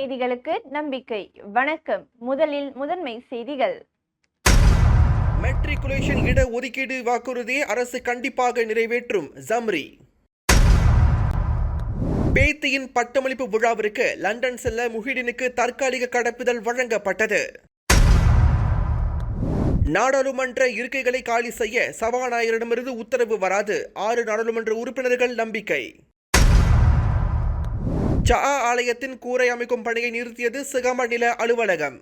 செய்திகளுக்கு நம்பிக்கை. வணக்கம். முதலில் முதன்மை செய்திகள். மெட்ரிகுலேஷன் இட ஒதுக்கீடு வாக்குறுதியை அரசு கண்டிப்பாக நிறைவேற்றும். ஜம்ரி பேத்தியின் பட்டமளிப்பு விழாவிற்கு லண்டன் செல்ல முஹிடினுக்கு தற்காலிக கடப்புதல் வழங்கப்பட்டது. நாடாளுமன்ற இருக்கைகளை காலி செய்ய சபாநாயகரிடமிருந்து உத்தரவு வராது. ஆறு நாடாளுமன்ற உறுப்பினர்கள் நம்பிக்கை. ஜா ஆலயத்தின் கூரை அமைக்கும் பணியை நிறுத்தியது சிகமநில அலுவலகம்.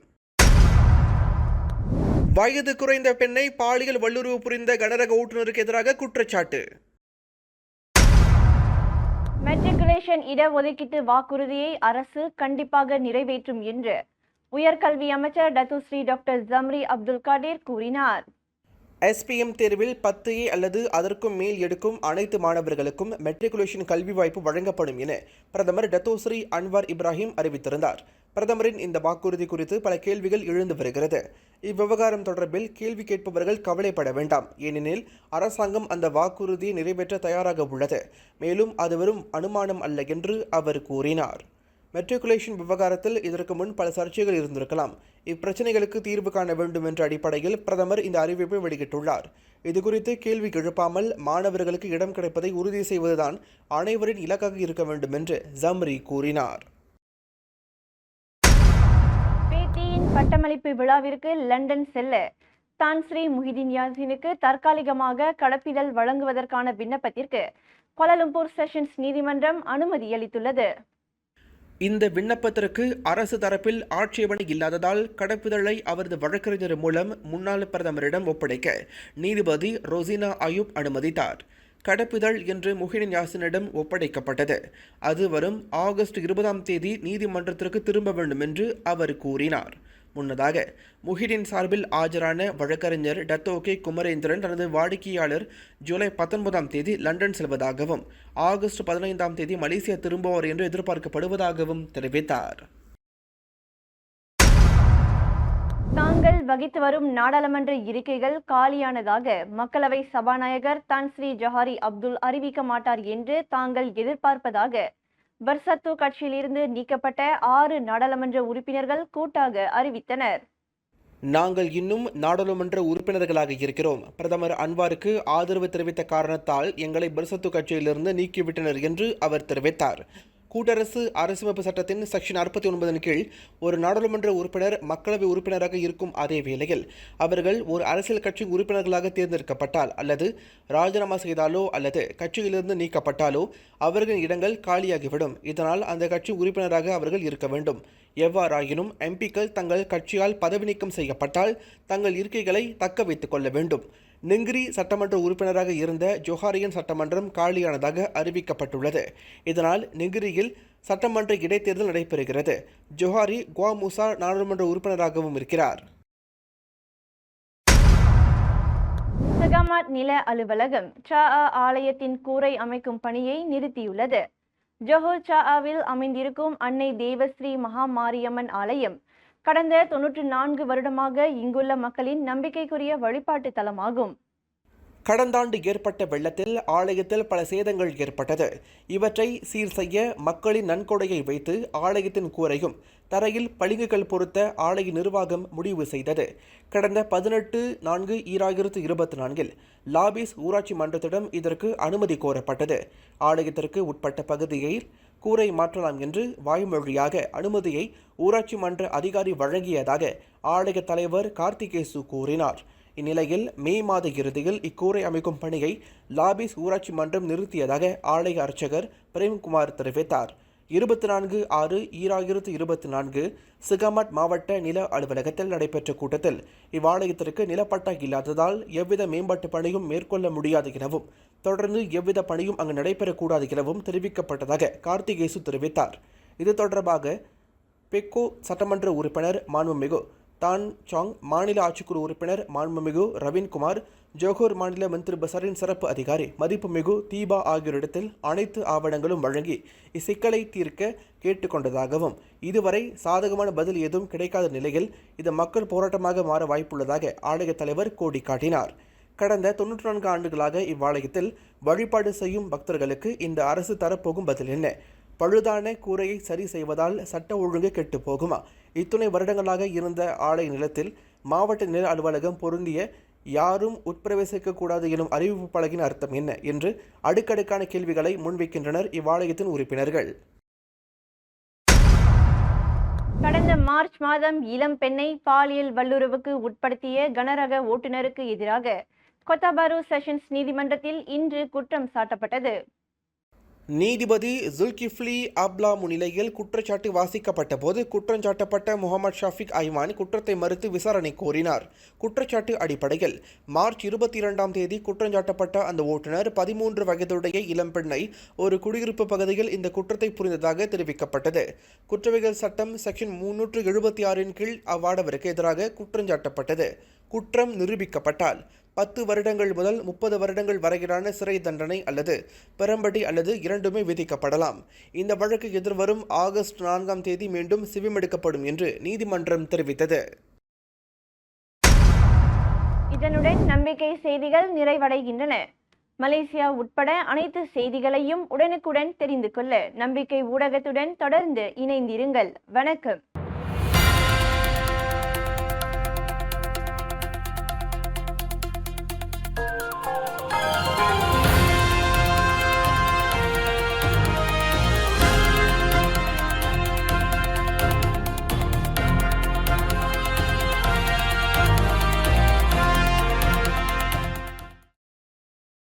வயது குறைந்த பெண்ணை பாலியல் வல்லுறவு புரிந்த கனரக ஓட்டுநருக்கு எதிராக குற்றச்சாட்டு. மெட்ரிகுலேஷன் இடஒதுக்கீட்டு வாக்குறுதியை அரசு கண்டிப்பாக நிறைவேற்றும் என்று உயர்கல்வி அமைச்சர் Datuk Seri doctor Zambry Abdul Kadir கூறினார். எஸ்பிஎம் தேர்வில் பத்து ஏ அல்லது அதற்கும் மேல் எடுக்கும் அனைத்து மாணவர்களுக்கும் மெட்ரிகுலேஷன் கல்வி வாய்ப்பு வழங்கப்படும் என பிரதமர் டத்தோஸ்ரீ அன்வார் இப்ராஹிம் அறிவித்திருந்தார். பிரதமரின் இந்த வாக்குறுதி குறித்து பல கேள்விகள் எழுந்து வருகிறது. இவ்விவகாரம் தொடர்பில் கேள்வி கேட்பவர்கள் கவலைப்பட வேண்டாம். ஏனெனில் அரசாங்கம் அந்த வாக்குறுதியை நிறைவேற்ற தயாராக உள்ளது. மேலும் அது வெறும் அனுமானம் அல்ல என்று அவர் கூறினார். மெட்ரிகுலேஷன் விவகாரத்தில் இதற்கு முன் பல சர்ச்சைகள் இருந்திருக்கலாம். இப்பிரச்சனைகளுக்கு தீர்வு காண வேண்டும் என்ற அடிப்படையில் பிரதமர் இந்த அறிவிப்பை வெளியிட்டுள்ளார். இதுகுறித்து கேள்வி எழுப்பாமல் மாணவர்களுக்கு இடம் கிடைப்பதை உறுதி செய்வதுதான் அனைவரின் இலக்காக இருக்க வேண்டும் என்று ஜம்ரி கூறினார். பேத்தியின் பட்டமளிப்பு விழாவிற்கு லண்டன் செல்ல தான் ஸ்ரீ முஹிதீன் யாசினுக்கு தற்காலிகமாக கடப்பிதழ் வழங்குவதற்கான விண்ணப்பத்திற்கு கோலாலம்பூர் செஷன்ஸ் நீதிமன்றம் அனுமதி அளித்துள்ளது. இந்த விண்ணப்பத்திற்கு அரசு தரப்பில் ஆட்சேபனை இல்லாததால் கடப்பிதழை அவரது வழக்கறிஞர் மூலம் முன்னாள் பிரதமரிடம் ஒப்படைக்க நீதிபதி ரோசினா அயூப் அனுமதித்தார். கடப்பிதழ் என்று முஹிடின் யாசினிடம் ஒப்படைக்கப்பட்டது. அது வரும் ஆகஸ்ட் இருபதாம் தேதி நீதிமன்றத்திற்கு திரும்ப வேண்டும் என்று அவர் கூறினார். முன்னதாக முஹிடின் சார்பில் ஆஜரான வழக்கறிஞர் டத்தோகே குமரேந்திரன் தனது வாடிக்கையாளர் ஜூலை பத்தொன்பதாம் தேதி லண்டன் செல்வதாகவும் ஆகஸ்ட் பதினைந்தாம் தேதி மலேசியா திரும்புவார் என்று எதிர்பார்க்கப்படுவதாகவும் தெரிவித்தார். தாங்கள் வகித்து வரும் நாடாளுமன்ற இருக்கைகள் காலியானதாக மக்களவை சபாநாயகர் தான் ஸ்ரீ ஜஹாரி அப்துல் அறிவிக்க மாட்டார் என்று தாங்கள் எதிர்பார்ப்பதாக பர்சத்து கட்சியிலிருந்து நீக்கப்பட்ட ஆறு நாடாளுமன்ற உறுப்பினர்கள் கூட்டாக அறிவித்தனர். நாங்கள் இன்னும் நாடாளுமன்ற உறுப்பினர்களாக இருக்கிறோம். பிரதமர் அன்வாருக்கு ஆதரவு தெரிவித்த காரணத்தால் எங்களை பரிசத்து கட்சியிலிருந்து நீக்கிவிட்டனர் என்று அவர் தெரிவித்தார். கூட்டரசு அரசமைப்பு சட்டத்தின் செக்ஷன் அறுபத்தி ஒன்பதின் கீழ் ஒரு நாடாளுமன்ற உறுப்பினர் மக்களவை உறுப்பினராக இருக்கும் அதே வேளையில் அவர்கள் ஒரு அரசியல் கட்சி உறுப்பினர்களாக தேர்ந்தெடுக்கப்பட்டால் அல்லது ராஜினாமா செய்தாலோ அல்லது கட்சியிலிருந்து நீக்கப்பட்டாலோ அவர்களின் இடங்கள் காலியாகிவிடும். இதனால் அந்த கட்சி உறுப்பினராக அவர்கள் இருக்க வேண்டும். எவ்வாறாயினும் எம்பிக்கள் தங்கள் கட்சியால் பதவி நீக்கம் செய்யப்பட்டால் தங்கள் இருக்கைகளை தக்க வைத்துக் கொள்ள வேண்டும். நிங்கிரி சட்டமன்ற உறுப்பினராக இருந்த ஜொஹாரியன் சட்டமன்றம் காலியானதாக அறிவிக்கப்பட்டுள்ளது. இதனால் நிங்கிரியில் சட்டமன்ற இடைத்தேர்தல் நடைபெறுகிறது. ஜொஹாரி குவாமுசா நாடாளுமன்ற உறுப்பினராகவும் இருக்கிறார். சகாமாட் நில அலுவலகம் சா ஆலயத்தின் கூரை அமைக்கும் பணியை நிறுத்தியுள்ளது. ஜொஹூர் சாவில் அமைந்திருக்கும் அன்னை தேவஸ்ரீ மகா மாரியம்மன் ஆலயம் கடந்த தொன்னூற்றி நான்கு வருடமாக இங்குள்ள மக்களின் நம்பிக்கைக்குரிய வழிபாட்டு தலமாகும். கடந்த ஆண்டு ஏற்பட்ட வெள்ளத்தில் ஆலயத்தில் பல சேதங்கள் ஏற்பட்டது. இவற்றை சீர் செய்ய மக்களின் நன்கொடையை வைத்து ஆலயத்தின் கூரையும் தரையில் பளிங்குகள் பொருத்த ஆலய நிர்வாகம் முடிவு செய்தது. கடந்த பதினெட்டு நான்கு ஈராயிரத்து இருபத்தி நான்கில் லாபிஸ் ஊராட்சி மன்றத்திடம் இதற்கு அனுமதி கோரப்பட்டது. ஆலயத்திற்கு உட்பட்ட பகுதியில் கூரை மாற்றலாம் என்று வாய்மொழியாக அனுமதியை ஊராட்சி மன்ற அதிகாரி வழங்கியதாக ஆலய தலைவர் கார்த்திகேசு கூறினார். இந்நிலையில் மே மாத இறுதியில் இக்கூரை அமைக்கும் பணியை லாபிஸ் ஊராட்சி மன்றம் நிறுத்தியதாக ஆலய அர்ச்சகர் பிரேம்குமார் தெரிவித்தார். இருபத்தி நான்கு ஆறு ஈராயிரத்து இருபத்தி நான்கு சிகமட் மாவட்ட நில அலுவலகத்தில் நடைபெற்ற கூட்டத்தில் இவ்வாலயத்திற்கு நிலப்பட்டா இல்லாததால் எவ்வித மேம்பாட்டு பணியும் மேற்கொள்ள முடியாது எனவும் தொடர்ந்து எவ்வித பணியும் அங்கு நடைபெறக்கூடாது எனவும் தெரிவிக்கப்பட்டதாக கார்த்திகேசு தெரிவித்தார். இது தொடர்பாக பெக்கோ சட்டமன்ற உறுப்பினர் மாண்புமிகு தான் சாங் மாநில ஆட்சிக்குழு உறுப்பினர் மாண்புமிகு ரவீன்குமார் ஜோகூர் மாநில மந்திரி பசாரின் சிறப்பு அதிகாரி மதிப்புமிகு தீபா ஆகியோரிடத்தில் அனைத்து ஆவணங்களும் வழங்கி இச்சிக்கலை தீர்க்க கேட்டுக்கொண்டதாகவும் இதுவரை சாதகமான பதில் ஏதும் கிடைக்காத நிலையில் இது மக்கள் போராட்டமாக மாற வாய்ப்புள்ளதாக ஆலய தலைவர் கோடி காட்டினார் கடந்த தொன்னூற்றி நான்கு ஆண்டுகளாக இவ்வாலயத்தில் வழிபாடு செய்யும் பக்தர்களுக்கு இந்த அரசு தரப்போகும் பதில் என்ன? பழுதான கூரையை சரி செய்வதால் சட்ட ஒழுங்கு கெட்டு போகுமா? இத்துணை வருடங்களாக இருந்த ஆலை நிலத்தில் மாவட்ட நில அலுவலகம் பொருந்திய யாரும் உட்பிரவேசிக்கக்கூடாது எனும் அறிவிப்பு பலகின் அர்த்தம் என்ன என்று அடுக்கடுக்கான கேள்விகளை முன்வைக்கின்றனர் இவ்வாலயத்தின் உறுப்பினர்கள். கடந்த மார்ச் மாதம் இளம் பெண்ணை பாலியல் வல்லுறவுக்கு உட்படுத்திய கனரக ஓட்டுநருக்கு எதிராக கொத்தாபாரு செஷன்ஸ் நீதிமன்றத்தில் இன்று குற்றம் சாட்டப்பட்டது. நீதிபதி ஜுல்கிஃப்லி அப்லா முன்னிலையில் குற்றச்சாட்டு வாசிக்கப்பட்ட போது குற்றஞ்சாட்டப்பட்ட முகமது ஷாஃபிக் ஐமான் குற்றத்தை மறுத்து விசாரணை கோரினார். குற்றச்சாட்டு அடிப்படையில் மார்ச் இருபத்தி இரண்டாம் தேதி குற்றஞ்சாட்டப்பட்ட அந்த ஓட்டுநர் பதிமூன்று வயதுடைய இளம்பெண்ணை ஒரு குடியிருப்பு பகுதியில் இந்த குற்றத்தை புரிந்ததாக தெரிவிக்கப்பட்டது. குற்றவியல் சட்டம் செக்ஷன் முன்னூற்று எழுபத்தி ஆறின் கீழ் அவ்வாடவருக்கு எதிராக குற்றஞ்சாட்டப்பட்டது குற்றம் நிரூபிக்கப்பட்டால் பத்து வருடங்கள் முதல் முப்பது வருடங்கள் வரையிலான சிறை தண்டனை அல்லது பெரம்படி அல்லது இரண்டுமே விதிக்கப்படலாம். இந்த வழக்கு எதிர்வரும் ஆகஸ்ட் நான்காம் தேதி மீண்டும் சிவிமெடுக்கப்படும் என்று நீதிமன்றம் தெரிவித்தது. இதனுடன் நம்பிக்கை செய்திகள் நிறைவடைகின்றன. மலேசியா உட்பட அனைத்து செய்திகளையும் உடனுக்குடன் தெரிந்து கொள்ள நம்பிக்கை ஊடகத்துடன் தொடர்ந்து இணைந்திருங்கள். வணக்கம்.